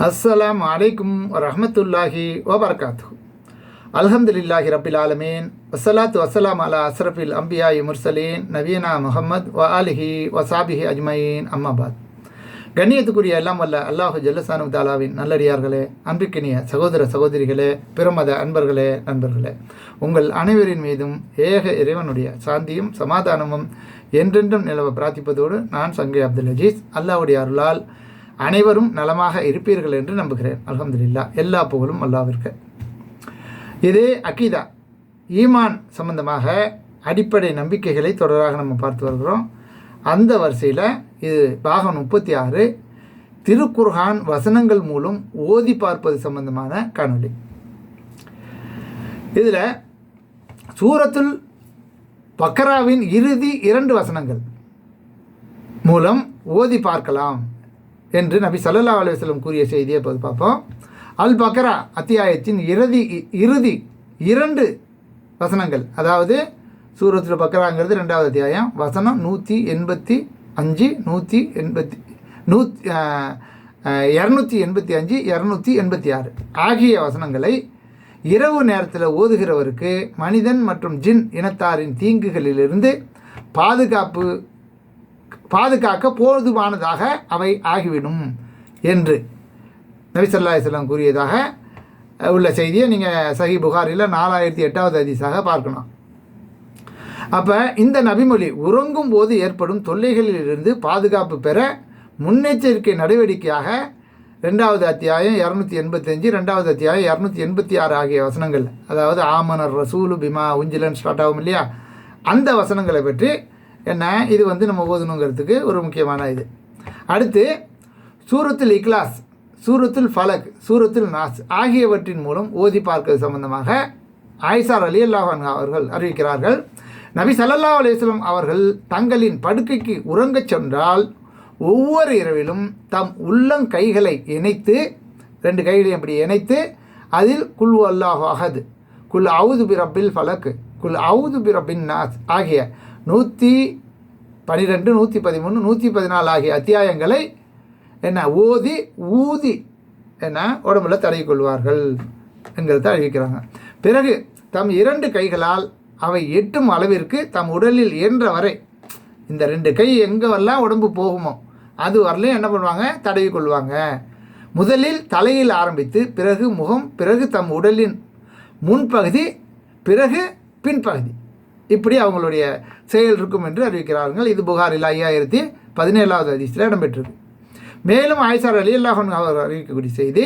அஸ்ஸலாம் அலைக்கும் ரஹமத்துல்லாஹி வபர்காத்து அல்ஹம்துலில்லாஹி ரபில் ஆலமீன் வசலாத்து வசலாம் அலா அஸ்ரஃபில் அம்பியாய் முர்சலீன் நவீனா முகமது வ ஆலிஹி வசாபிஹி அஜ்மயின் அம்மாபாத் கண்ணியத்துக்குரிய எல்லாம் வல்ல அல்லாஹு ஜல்லசானு தாலாவின் நல்லடியார்களே அன்பிக்கினிய சகோதர சகோதரிகளே பிரமத அன்பர்களே நண்பர்களே உங்கள் அனைவரின் மீதும் ஏக இறைவனுடைய சாந்தியும் சமாதானமும் என்றென்றும் நிலவ பிரார்த்திப்பதோடு நான் சங்கை அப்துல் அஜீஸ் அல்லாஹ்வுடைய அருளால் அனைவரும் நலமாக இருப்பீர்கள் என்று நம்புகிறேன். அல்ஹம்துலில்லா. எல்லா புகழும் அல்லாவிற்கு. இது அக்கீதா ஈமான் சம்பந்தமாக அடிப்படை நம்பிக்கைகளை தொடராக நம்ம பார்த்து வருகிறோம். அந்த வரிசையில் இது பாகம் முப்பத்தி ஆறு. திருக்குர்ஹான் வசனங்கள் மூலம் ஓதி பார்ப்பது சம்பந்தமான காணொளி. இதில் சூரத்துல் பக்கராவின் இறுதி இரண்டு வசனங்கள் மூலம் ஓதி பார்க்கலாம். என்று நபி சல்லல்லா அலுவலம் கூறிய செய்தியை இப்போது பார்ப்போம். அல் பக்ரா அத்தியாயத்தின் இறுதி இறுதி இரண்டு வசனங்கள். அதாவது சூரத்தில் பக்ராங்கிறது ரெண்டாவது அத்தியாயம். வசனம் நூற்றி எண்பத்தி அஞ்சு நூற்றி எண்பத்தி நூத் இரநூத்தி எண்பத்தி அஞ்சு இரநூத்தி எண்பத்தி ஆறு ஆகிய வசனங்களை இரவு நேரத்தில் ஓதுகிறவருக்கு மனிதன் மற்றும் ஜின் இனத்தாரின் தீங்குகளிலிருந்து பாதுகாப்பு பாதுகாக்க போதுமானதாக அவை ஆகிவிடும் என்று நபிசல்லா இஸ்லாம் கூறியதாக உள்ள செய்தியை நீங்கள் சஹி புகாரில் நாலாயிரத்தி எட்டாவது அதிசாக பார்க்கணும். அப்போ இந்த நபிமொழி உறங்கும் போது ஏற்படும் தொல்லைகளிலிருந்து பாதுகாப்பு பெற முன்னெச்சரிக்கை நடவடிக்கையாக ரெண்டாவது அத்தியாயம் இரநூத்தி எண்பத்தஞ்சு ரெண்டாவது அத்தியாயம் இரநூத்தி எண்பத்தி ஆறு ஆகிய வசனங்கள் அதாவது ஆமனர் ரசூலு பிமா உஞ்சிலன் ஸ்டார்ட் ஆகும் இல்லையா? அந்த வசனங்களை பற்றி என்ன? இது வந்து நம்ம ஓதணுங்கிறதுக்கு ஒரு முக்கியமான இது. அடுத்து சூரத்தில் இக்லாஸ் சூரத்தில் ஃபலக் சூரத்தில் நாஸ் ஆகியவற்றின் மூலம் ஓதி பார்க்கிறது சம்பந்தமாக ஆயிசார் அலி அல்லாஹான் அவர்கள் அறிவிக்கிறார்கள். நபி சல்லல்லா அலிஸ்லம் அவர்கள் தங்களின் படுக்கைக்கு உறங்கச் சென்றால் ஒவ்வொரு இரவிலும் தம் உள்ளங்கைகளை இணைத்து ரெண்டு கைகளையும் அப்படி இணைத்து அதில் குல் அல்லாஹ் அஹது குல் அவுது பிரபில் ஃபலக் குல் அவுது பிரபின் நாஸ் ஆகிய நூற்றி பனிரெண்டு நூற்றி பதிமூணு நூற்றி பதினாலு ஆகிய அத்தியாயங்களை என்ன ஓதி ஊதி என்ன உடம்புல தடவி கொள்வார்கள் என்கிறத அறிவிக்கிறாங்க. பிறகு தம் இரண்டு கைகளால் அவை எட்டும் அளவிற்கு தம் உடலில் இயன்ற வரை இந்த ரெண்டு கை எங்கெல்லாம் உடம்பு போகுமோ அது வரலையும் என்ன பண்ணுவாங்க தடவி கொள்வாங்க. முதலில் தலையில் ஆரம்பித்து பிறகு முகம் பிறகு தம் உடலின் முன்பகுதி பிறகு பின்பகுதி. இப்படி அவங்களுடைய செயல் இருக்கும் என்று அறிவிக்கிறார்கள். இது புகாரில் ஐயாயிரத்தி பதினேழாவது அதிசயில் இடம்பெற்றது. மேலும் ஆயிசார் அலி அல்லாஹன் அவர் அறிவிக்கக்கூடிய செய்தி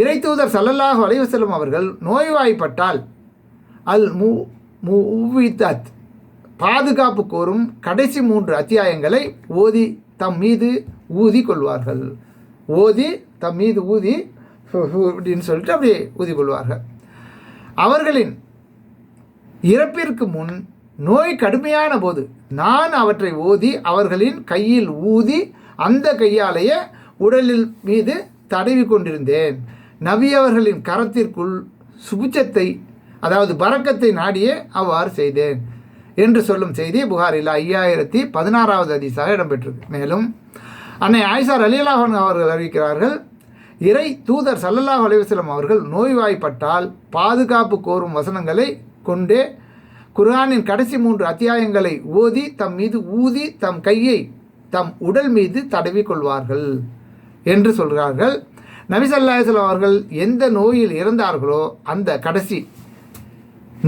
இறை தூதர் சல்லல்லாஹு அலைவசல்லம் அவர்கள் நோய்வாய்ப்பட்டால் அல் மு முவித்தத் பாதுகாப்பு கோரும் கடைசி மூன்று அத்தியாயங்களை ஓதி தம் மீது ஊதி கொள்வார்கள். ஓதி தம் மீது ஊதி அப்படின்னு சொல்லிட்டு அப்படியே ஊதி கொள்வார்கள். அவர்களின் இறப்பிற்கு முன் நோய் கடுமையான போது நான் அவற்றை ஓதி அவர்களின் கையில் ஊதி அந்த கையாலேயே உடலில் மீது தடவி கொண்டிருந்தேன். நபி அவர்களின் கரத்திற்குள் சுபிச்சத்தை அதாவது பறக்கத்தை நாடியே அவ்வாறு செய்தேன் என்று சொல்லும் செய்தி புகாரில் ஐயாயிரத்தி பதினாறாவது அதிசாக இடம்பெற்றது. மேலும் அன்னை ஆயிசார் அலிலாஹன் அவர்கள் அறிவிக்கிறார்கள் இறை தூதர் சல்லல்லாஹ் அலிவசலம் அவர்கள் நோய்வாய்ப்பட்டால் பாதுகாப்பு கோரும் வசனங்களை கொண்டே குர்ஆனின் கடைசி மூன்று அத்தியாயங்களை ஓதி தம் மீது ஊதி தம் கையை தம் உடல் மீது தடவி கொள்வார்கள் என்று சொல்கிறார்கள். நபிசல்லாஹலம் அவர்கள் எந்த நோயில் இறந்தார்களோ அந்த கடைசி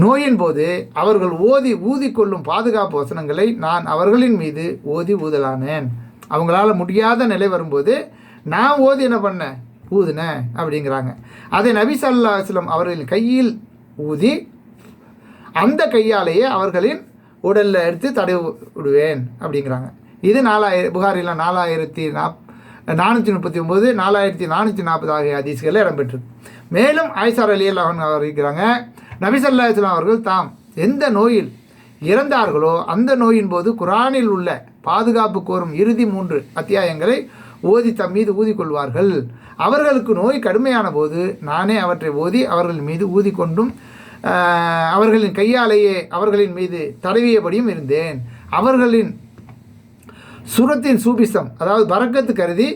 நோயின் போது அவர்கள் ஓதி ஊதி கொள்ளும் பாதுகாப்பு வசனங்களை நான் அவர்களின் மீது ஓதி ஊதலானேன். அவங்களால முடியாத நிலை வரும்போது நான் ஓதி என்ன பண்ணேன்? ஊதுனேன் அப்படிங்கிறாங்க. அதை நபி சல்லா அவர்களின் கையில் ஊதி அந்த கையாலேயே அவர்களின் உடலில் எடுத்து தடவி விடுவேன் அப்படிங்கிறாங்க. இது நாலாயிரம் புகாரில் நாலாயிரத்தி நாப் நானூற்றி முப்பத்தி ஒம்பது நாலாயிரத்தி நானூற்றி நாற்பது ஆகிய அதிசுகளில் இடம்பெற்றது. மேலும் ஐசார் அலி அல்லாஹன் அறிவிக்கிறாங்க நபிசல்லா இஸ்லாம் அவர்கள் தாம் எந்த நோயில் இறந்தார்களோ அந்த நோயின் போது குரானில் உள்ள பாதுகாப்பு கோரும் இறுதி மூன்று அத்தியாயங்களை ஓதி தம் மீது ஊதிக்கொள்வார்கள். அவர்களுக்கு நோய் கடுமையான போது நானே அவற்றை ஓதி அவர்கள் மீது ஊதிக்கொண்டும் அவர்களின் கையாலேயே அவர்களின் மீது தடவியபடியும் இருந்தேன். அவர்களின் சுரத்தின் சூபிசம் அதாவது பறக்கத்து கருதி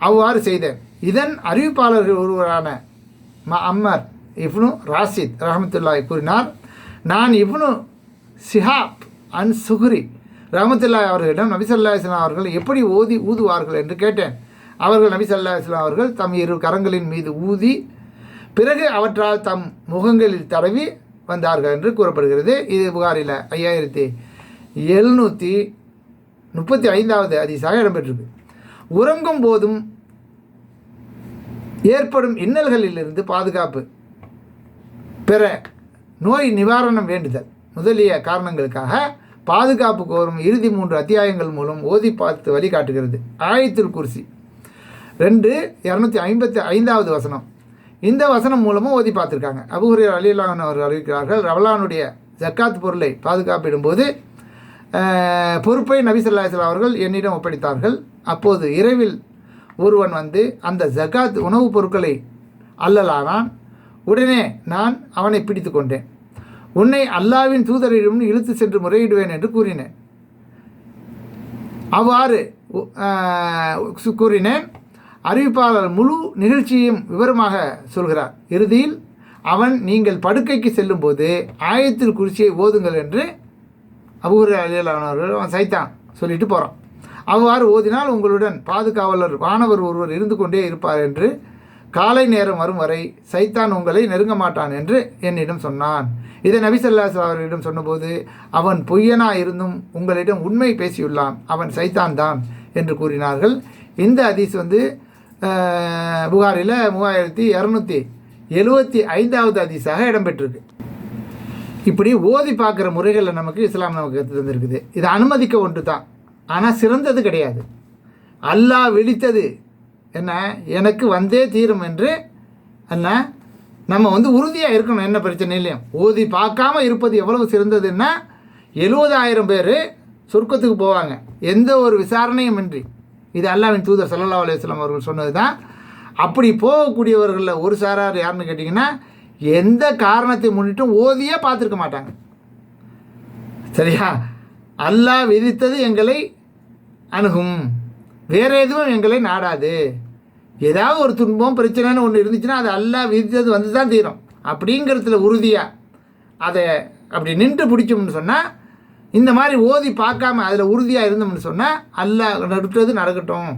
அவ்வாறு செய்தேன். இதன் அறிவிப்பாளர்கள் ஒருவரான ம அம்மர் இப்னு ராசித் ரஹமத்துல்லாய் கூறினார் நான் இப்னு சிஹாப் அன் சுஹ்ரி ரஹமத்துல்லாய் அவர்களிடம் நபி ஸல்லல்லாஹு அவர்கள் எப்படி ஓதி ஊதுவார்கள்? என்று கேட்டேன். அவர்கள் நபி ஸல்லல்லாஹு அலைஹி அவர்கள் தம் இரு கரங்களின் மீது ஊதி பிறகு அவற்றால் தம் முகங்களில் தடவி வந்தார்கள் என்று கூறப்படுகிறது. இது புகாரில் ஐயாயிரத்தி எழுநூற்றி முப்பத்தி ஐந்தாவது அதிசாக இடம்பெற்றிருக்கு. உறங்கும் போதும் ஏற்படும் இன்னல்களிலிருந்து பாதுகாப்பு பெற நோய் நிவாரணம் வேண்டுதல் முதலிய காரணங்களுக்காக பாதுகாப்பு கோரும் இறுதி மூன்று அத்தியாயங்கள் மூலம் ஓதி பார்த்து வழிகாட்டுகிறது. ஆயத்துல் குர்சி. ரெண்டு இரநூத்தி ஐம்பத்தி ஐந்தாவது வசனம். இந்த வசனம் மூலமும் ஓதி பார்த்துருக்காங்க. அபுஹுரியர் அலிலான் அவர்கள் அறிவிக்கிறார்கள் ரவலானுடைய ஜக்காத் பொருளை பாதுகாப்பிடும்போது பொறுப்பை நபி அவர்கள் என்னிடம் ஒப்படைத்தார்கள். அப்போது இரவில் ஒருவன் வந்து அந்த ஜக்காத் உணவுப் பொருட்களை அல்லலானான். உடனே நான் அவனை பிடித்து கொண்டேன். உன்னை அல்லாவின் தூதரிடம் இழுத்து சென்று முறையிடுவேன் என்று கூறினேன். அவ்வாறு சு- கூறினேன். அறிவிப்பாளர் முழு நிகழ்ச்சியையும் விவரமாக சொல்கிறார். இறுதியில் அவன் நீங்கள் படுக்கைக்கு செல்லும்போது ஆயத்தில் குறிச்சியை ஓதுங்கள் என்று அபூர் அலியலானவர்கள் அவன் சைத்தான் சொல்லிட்டு போகிறான் அவ்வாறு ஓதினால் உங்களுடன் பாதுகாவலர் வானவர் ஒருவர் இருந்து கொண்டே இருப்பார் என்று காலை நேரம் வரும் வரை சைத்தான் உங்களை நெருங்க மாட்டான் என்று என்னிடம் சொன்னான். இதை நபிசல்லாஸ் அவர்களிடம் சொன்னபோது அவன் பொய்யனா இருந்தும் உங்களிடம் உண்மை பேசியுள்ளான். அவன் சைத்தான் தான் என்று கூறினார்கள். இந்த அதிஸ் வந்து புகாரில் மூவாயிரத்தி இரநூத்தி எழுபத்தி ஐந்தாவது அதிசாக இடம்பெற்றிருக்கு. இப்படி ஓதி பார்க்குற முறைகளில் நமக்கு இஸ்லாம் நமக்கு கற்று தந்திருக்குது. இது அனுமதிக்க ஒன்று தான் ஆனால் சிறந்தது கிடையாது. அல்லாஹ் விழித்தது என்ன? எனக்கு வந்தே தீரும் என்று என்ன? நம்ம வந்து உறுதியாக இருக்கணும். என்ன பிரச்சனையிலையும் ஓதி பார்க்காம இருப்பது எவ்வளவு சிறந்ததுன்னா எழுபதாயிரம் பேர் சொர்க்கத்துக்கு போவாங்க. எந்த ஒரு விசாரணையும் இன்றி. இது அல்லாவின் தூதர் சல்லா அலுவலாம் அவர்கள் சொன்னது தான் அப்படி போகக்கூடியவர்களில் ஒரு சாரார் யாருன்னு கேட்டிங்கன்னா எந்த காரணத்தை முன்னிட்டும் ஓதியே பார்த்துருக்க மாட்டாங்க. சரியா? அல்லாஹ் விதித்தது எங்களை அணுகும். வேற எதுவும் எங்களை நாடாது. ஏதாவது ஒரு துன்பம் பிரச்சனைன்னு ஒன்று இருந்துச்சுன்னா அது அல்லாஹ் விதித்தது வந்து தான் தீரும். அப்படிங்கிறதுல உறுதியாக அதை அப்படி நின்று பிடிச்சோம்னு சொன்னால் இந்த மாதிரி ஓதி பார்க்காம அதில் உறுதியாக இருந்தோம்னு சொன்னால் அல்லாஹ் நடுத்தது நடக்கட்டும்.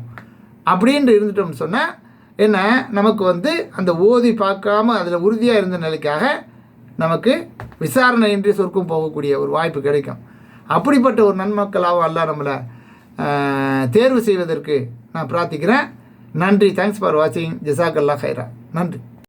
அப்படின்ட்டு இருந்துட்டோம்னு சொன்னால் என்ன நமக்கு வந்து அந்த ஓதி பார்க்காம அதில் உறுதியாக இருந்த நிலைக்காக நமக்கு விசாரணையின்றி சொர்க்கம் போகக்கூடிய ஒரு வாய்ப்பு கிடைக்கும். அப்படிப்பட்ட ஒரு நன்மக்களாகவும் அல்ல நம்மளை தேர்வு செய்வதற்கு நான் பிரார்த்திக்கிறேன். நன்றி. தேங்க்ஸ் ஃபார் வாட்சிங் ஜசாக் அல்லா ஹைரா நன்றி.